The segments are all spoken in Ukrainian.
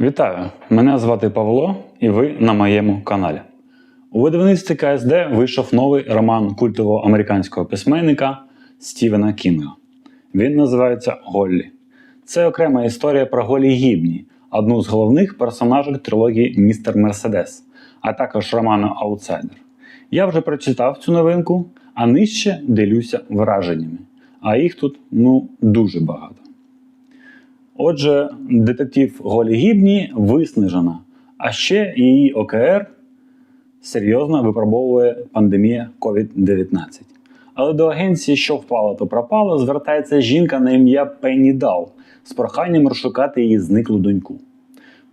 Вітаю! Мене звати Павло, і ви на моєму каналі. У видавництві КСД вийшов новий роман культового американського письменника Стівена Кінга. Він називається Голлі. Це окрема історія про Голлі Гібні, одну з головних персонажів трилогії Містер Мерседес, а також роману Аутсайдер. Я вже прочитав цю новинку, а нижче ділюся враженнями. А їх тут ну дуже багато. Отже, детектив Голі Гібні виснажена, а ще її ОКР серйозно випробовує пандемія COVID-19. Але до агенції, що впало, то пропало, звертається жінка на ім'я Пенні Дал з проханням розшукати її зниклу доньку.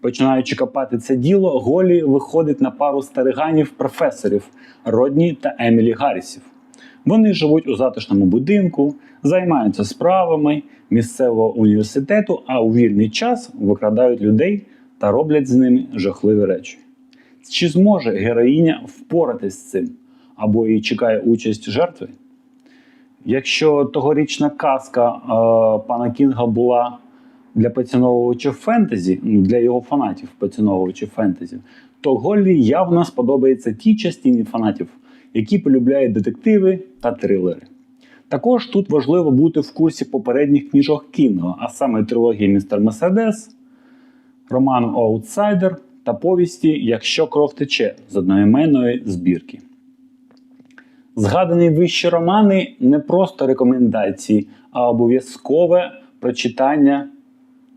Починаючи копати це діло, Голі виходить на пару стариганів професорів Родні та Емілі Гаррісів. Вони живуть у затишному будинку, займаються справами місцевого університету, а у вільний час викрадають людей та роблять з ними жахливі речі. Чи зможе героїня впоратись з цим? Або її чекає участь жертви? Якщо тогорічна казка е, пана Кінга була для поціновувачів фентезі, для його фанатів, поціновувачів фентезі, то Голлі явно сподобається тій частині фанатів, які полюбляють детективи та трилери. Також тут важливо бути в курсі попередніх книжок Кінга, а саме трилогії Містер Мерседес, роману Аутсайдер та повісті Якщо кров тече з одноіменної збірки. Згадані вищі романи не просто рекомендації, а обов'язкове прочитання.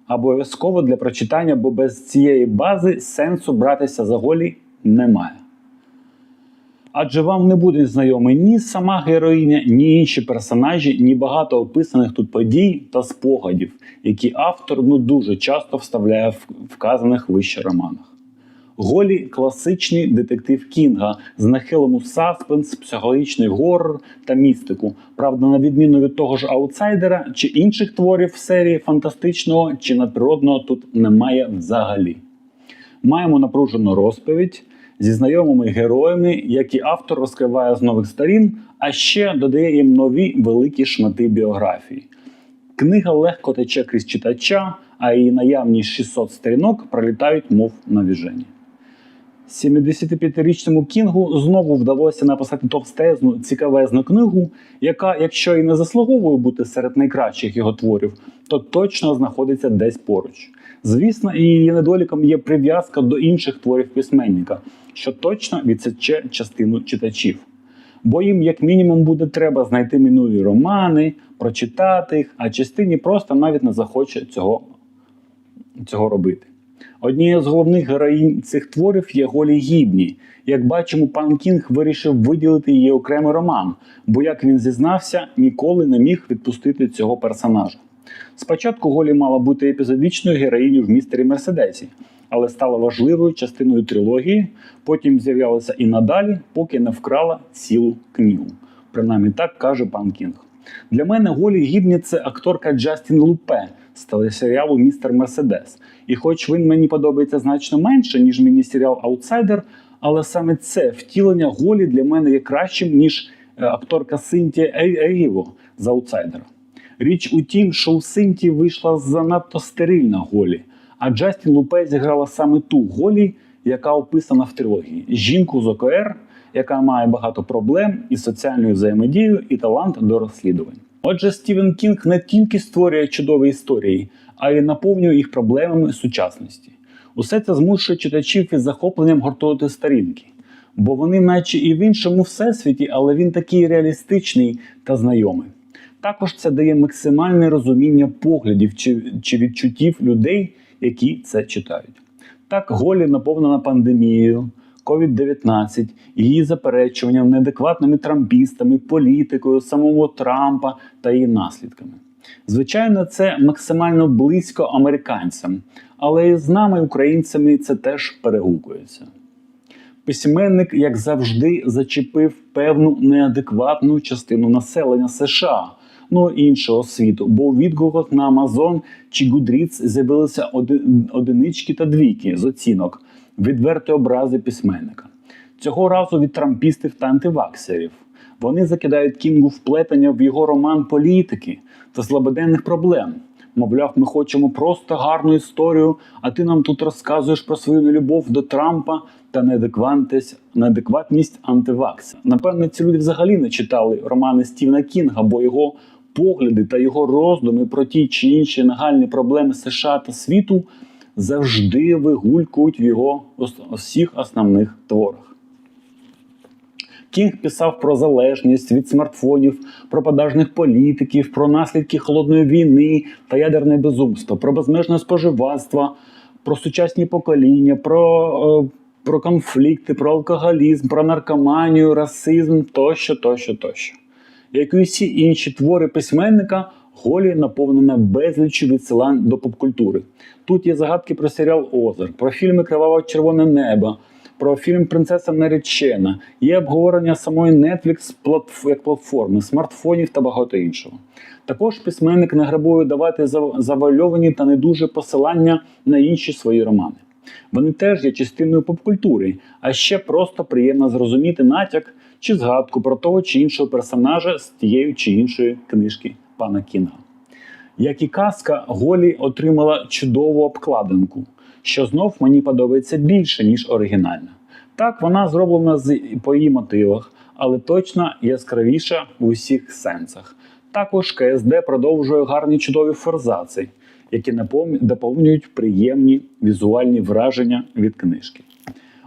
Обов'язково для прочитання, бо без цієї бази сенсу братися за голі немає. Адже вам не буде знайомий ні сама героїня, ні інші персонажі, ні багато описаних тут подій та спогадів, які автор ну дуже часто вставляє в вказаних вище романах. Голі класичний детектив Кінга з нахилом у саспенс, психологічний горор та містику. Правда, на відміну від того ж аутсайдера чи інших творів серії фантастичного чи надприродного тут немає взагалі. Маємо напружену розповідь зі знайомими героями, які автор розкриває з нових сторін, а ще додає їм нові великі шмати біографії. Книга легко тече крізь читача, а її наявні 600 сторінок пролітають, мов на віжені. 75-річному Кінгу знову вдалося написати товстезну, цікавезну книгу, яка, якщо і не заслуговує бути серед найкращих його творів, то точно знаходиться десь поруч. Звісно, її недоліком є прив'язка до інших творів письменника, що точно відсече частину читачів. Бо їм, як мінімум, буде треба знайти минулі романи, прочитати їх, а частині просто навіть не захоче цього, цього робити. Однією з головних героїнь цих творів є Голі Гібні. Як бачимо, пан Кінг вирішив виділити її окремий роман, бо, як він зізнався, ніколи не міг відпустити цього персонажа. Спочатку Голі мала бути епізодичною героїнею в містері Мерседесі, але стала важливою частиною трилогії, потім з'являлася і надалі, поки не вкрала цілу книгу. Принаймні так каже пан Кінг. Для мене Голі Гібні це акторка Джастін Лупе з телесеріалу Містер Мерседес. І хоч він мені подобається значно менше, ніж міні-серіал Аутсайдер, але саме це втілення Голі для мене є кращим, ніж е, акторка Синтія Еріво з аутсайдера. Річ у тім, що у Синті вийшла занадто стерильна Голі, а Джастін Лупе зіграла саме ту Голі, яка описана в трилогії жінку з ОКР, яка має багато проблем із соціальною взаємодією і талант до розслідувань. Отже, Стівен Кінг не тільки створює чудові історії, а й наповнює їх проблемами сучасності. Усе це змушує читачів із захопленням гортувати сторінки, бо вони, наче і в іншому всесвіті, але він такий реалістичний та знайомий. Також це дає максимальне розуміння поглядів чи, чи відчуттів людей, які це читають. Так, Голі наповнена пандемією, COVID-19, її заперечуванням, неадекватними трампістами, політикою, самого Трампа та її наслідками. Звичайно, це максимально близько американцям, але і з нами, українцями, це теж перегукується. Письменник, як завжди, зачепив певну неадекватну частину населення США, ну іншого світу, бо у відгуках на Amazon чи Goodreads з'явилися оди- одинички та двійки з оцінок, відверті образи письменника. Цього разу від трампістів та антиваксерів. Вони закидають Кінгу вплетення в його роман політики та злободенних проблем. Мовляв, ми хочемо просто гарну історію, а ти нам тут розказуєш про свою нелюбов до Трампа та неадекватність, антивакса. Напевне, ці люди взагалі не читали романи Стівена Кінга, бо його погляди та його роздуми про ті чи інші нагальні проблеми США та світу завжди вигулькують в його всіх основних творах. Кінг писав про залежність від смартфонів, про подажних політиків, про наслідки холодної війни та ядерне безумство, про безмежне споживацтво, про сучасні покоління, про, е, про конфлікти, про алкоголізм, про наркоманію, расизм тощо, тощо, тощо. Як і усі інші твори письменника, Голі наповнена безліччю відсилань до попкультури. Тут є загадки про серіал Озер, про фільми Криваве червоне небо, про фільм Принцеса наречена, є обговорення самої Netflix як платформи, смартфонів та багато іншого. Також письменник не грабує давати зав- завальовані та не дуже посилання на інші свої романи. Вони теж є частиною попкультури, а ще просто приємно зрозуміти натяк чи згадку про того чи іншого персонажа з тієї чи іншої книжки пана Кінга. Як і казка, Голі отримала чудову обкладинку, що знов мені подобається більше, ніж оригінальна. Так, вона зроблена з по її мотивах, але точно яскравіша в усіх сенсах. Також КСД продовжує гарні чудові форзаци, які доповнюють приємні візуальні враження від книжки.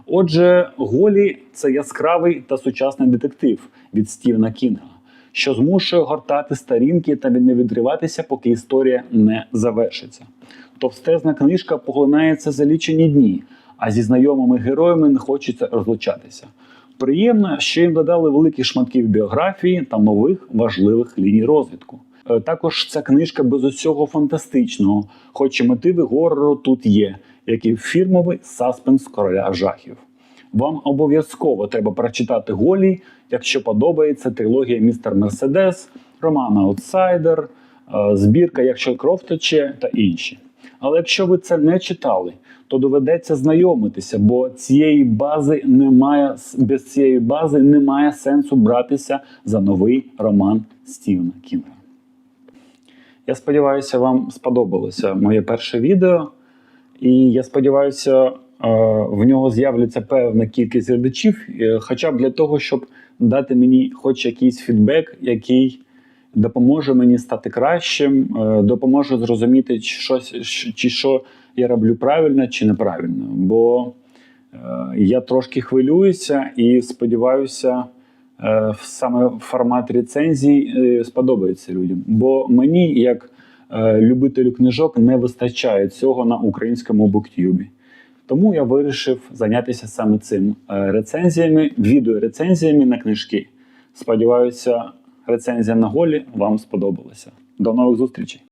Отже, Голі це яскравий та сучасний детектив від Стівена Кінга, що змушує гортати старінки та не відриватися, поки історія не завершиться. Товстезна книжка поглинається за лічені дні, а зі знайомими героями не хочеться розлучатися. Приємно, що їм додали великі шматків біографії та нових важливих ліній розвитку. Е, Також ця книжка без усього фантастичного, хоч і мотиви горору тут є, як і фірмовий саспенс короля жахів. Вам обов'язково треба прочитати Голі, якщо подобається трилогія Містер Мерседес, роман Аутсайдер, е, збірка Якщо кров тече та інші. Але якщо ви це не читали, то доведеться знайомитися, бо цієї бази немає без цієї бази немає сенсу братися за новий роман Стівена Кінга. Я сподіваюся, вам сподобалося моє перше відео, і я сподіваюся, е, в нього з'являться певна кількість глядачів, е, хоча б для того, щоб дати мені хоч якийсь фідбек, який допоможе мені стати кращим, е, допоможе зрозуміти, щось, чи що я роблю правильно чи неправильно. Бо е, я трошки хвилююся і сподіваюся, е, саме формат рецензій сподобається людям. Бо мені, як любителю книжок, не вистачає цього на українському буктюбі. Тому я вирішив зайнятися саме цим рецензіями, відеорецензіями на книжки. Сподіваюся, рецензія на голі вам сподобалася. До нових зустрічей!